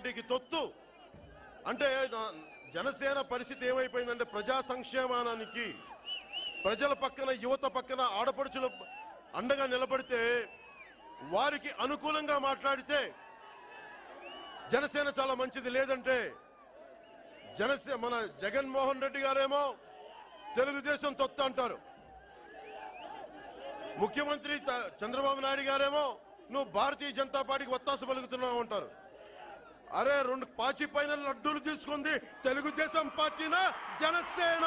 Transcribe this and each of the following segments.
ఒకటికి తొత్తు. అంటే జనసేన పరిస్థితి ఏమైపోయిందంటే ప్రజా సంక్షేమానికి ప్రజల పక్కన యువత పక్కన ఆడపడుచుల అండగా నిలబడితే వారికి అనుకూలంగా మాట్లాడితే జనసేన చాలా మంచిది. లేదంటే జనసే మన జగన్మోహన్ రెడ్డి గారేమో తెలుగుదేశం తొత్తు అంటారు. ముఖ్యమంత్రి చంద్రబాబు నాయుడు గారేమో నువ్వు భారతీయ జనతా పార్టీకి ఒత్తాసు పలుకుతున్నావు అంటారు. అరే రెండు పాచి పైన లడ్డూలు తీసుకుంది. తెలుగుదేశం పార్టీనా జనసేన?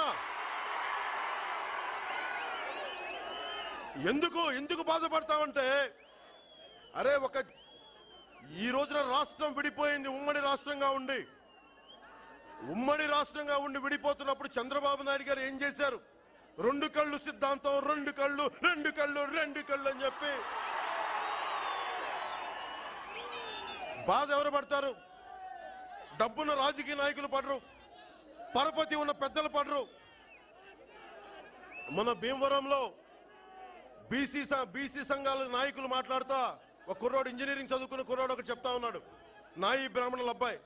ఎందుకు ఎందుకు బాధపడతామంటే అరే ఒక ఈ రోజున రాష్ట్రం విడిపోయింది ఉమ్మడి రాష్ట్రంగా ఉండి. ఉమ్మడి రాష్ట్రంగా ఉండి విడిపోతున్నప్పుడు చంద్రబాబు నాయుడు గారు ఏం చేశారు? రెండు కళ్ళు సిద్ధాంతం రెండు కళ్ళు రెండు కళ్ళు రెండు కళ్ళు అని చెప్పి. బాధ ఎవరు పడతారు? డబ్బున్న రాజకీయ నాయకులు పడరు. పరపతి ఉన్న పెద్దలు పడరు. మన భీమవరంలో బీసీ బీసీ సంఘాల నాయకులు మాట్లాడుతా ఒక కుర్రాడు ఇంజనీరింగ్ చదువుకున్న కుర్రాడు ఒకటి చెప్తా ఉన్నాడు. నాయి బ్రాహ్మణుల అబ్బాయి.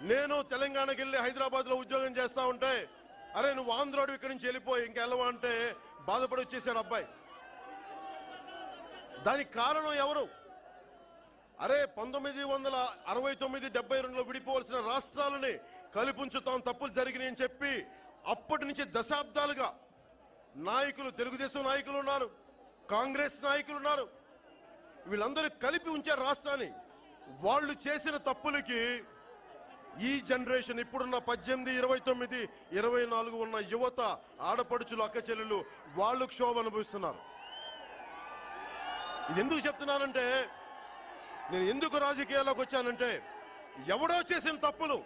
నేను తెలంగాణకి వెళ్ళి హైదరాబాద్లో ఉద్యోగం చేస్తా ఉంటే అరే నువ్వు ఆంధ్రాడు ఇక్కడి నుంచి వెళ్ళిపోయి ఇంకెళ్ళవా అంటే బాధపడి వచ్చేసాడు అబ్బాయి. దానికి కారణం ఎవరు? అరే పంతొమ్మిది వందల అరవై తొమ్మిది డెబ్బై రెండులో విడిపోవలసిన రాష్ట్రాలని కలిపుంచుతాం తప్పులు జరిగినాయని చెప్పి అప్పటి నుంచి దశాబ్దాలుగా నాయకులు తెలుగుదేశం నాయకులు ఉన్నారు కాంగ్రెస్ నాయకులు ఉన్నారు. వీళ్ళందరూ కలిపి ఉంచారు రాష్ట్రాన్ని వాళ్ళు చేసిన తప్పులకి ఈ జనరేషన్ ఇప్పుడున్న పద్దెనిమిది ఇరవై తొమ్మిది ఇరవై నాలుగు ఉన్న యువత ఆడపడుచులు అక్క చెల్లెలు వాళ్ళు క్షోభ అనుభవిస్తున్నారు. ఇది ఎందుకు చెప్తున్నానంటే నేను ఎందుకు రాజకీయాల్లోకి వచ్చానంటే ఎవడో చేసిన తప్పులు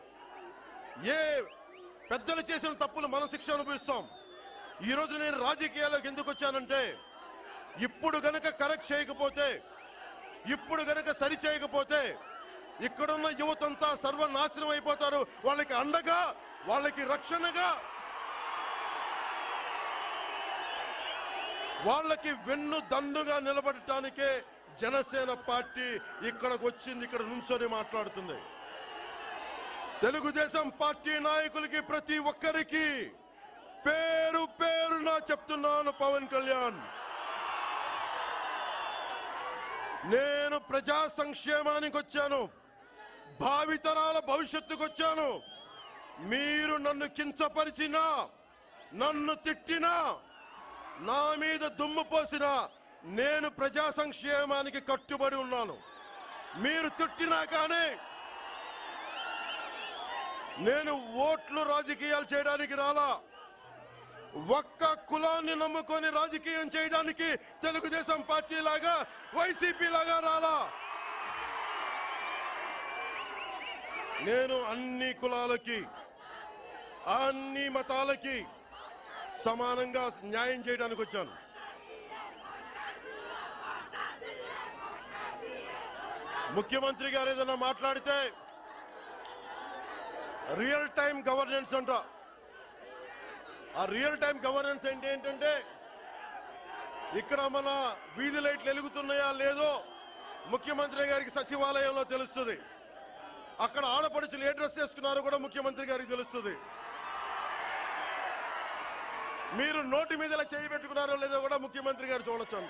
ఏ పెద్దలు చేసిన తప్పులు మనం శిక్ష అనుభవిస్తాం. ఈరోజు నేను రాజకీయాల్లోకి ఎందుకు వచ్చానంటే ఇప్పుడు గనక కరెక్ట్ చేయకపోతే ఇప్పుడు గనక సరి చేయకపోతే ఇక్కడున్న యువతంతా సర్వనాశనం అయిపోతారు. వాళ్ళకి అండగా వాళ్ళకి రక్షణగా వాళ్ళకి వెన్ను దండుగా నిలబడటానికే జనసేన పార్టీ ఇక్కడికి వచ్చింది ఇక్కడ నుంచొని మాట్లాడుతుంది. తెలుగుదేశం పార్టీ నాయకులకి ప్రతి ఒక్కరికి పేరు పేరున చెప్తున్నాను పవన్ కళ్యాణ్. నేను ప్రజా సంక్షేమానికి వచ్చాను భావితరాల భవిష్యత్తుకు వచ్చాను. మీరు నన్ను కించపరిచినా నన్ను తిట్టినా నా మీద దుమ్ము పోసినా నేను ప్రజా సంక్షేమానికి కట్టుబడి ఉన్నాను. మీరు తిట్టినా కానీ నేను ఓట్లు రాజకీయాలు చేయడానికి రాలా. ఒక్క కులాన్ని నమ్ముకొని రాజకీయం చేయడానికి తెలుగుదేశం పార్టీ లాగా వైసీపీ లాగా రాలా. నేను అన్ని కులాలకి అన్ని మతాలకి సమానంగా న్యాయం చేయడానికి వచ్చాను. ముఖ్యమంత్రి గారు ఏదైనా మాట్లాడితే రియల్ టైం గవర్నెన్స్ అంట. ఆ రియల్ టైం గవర్నెన్స్ ఏంటి ఏంటంటే ఇక్కడ మన వీధి లైట్లు వెలుగుతున్నాయా లేదో ముఖ్యమంత్రి గారికి సచివాలయంలో తెలుస్తుంది. అక్కడ ఆడపడుచులు ఏ డ్రెస్ వేసుకున్నారో కూడా ముఖ్యమంత్రి గారికి తెలుస్తుంది. మీరు నోటి మీదలా చేయి పెట్టుకున్నారో లేదో కూడా ముఖ్యమంత్రి గారు చూడొచ్చు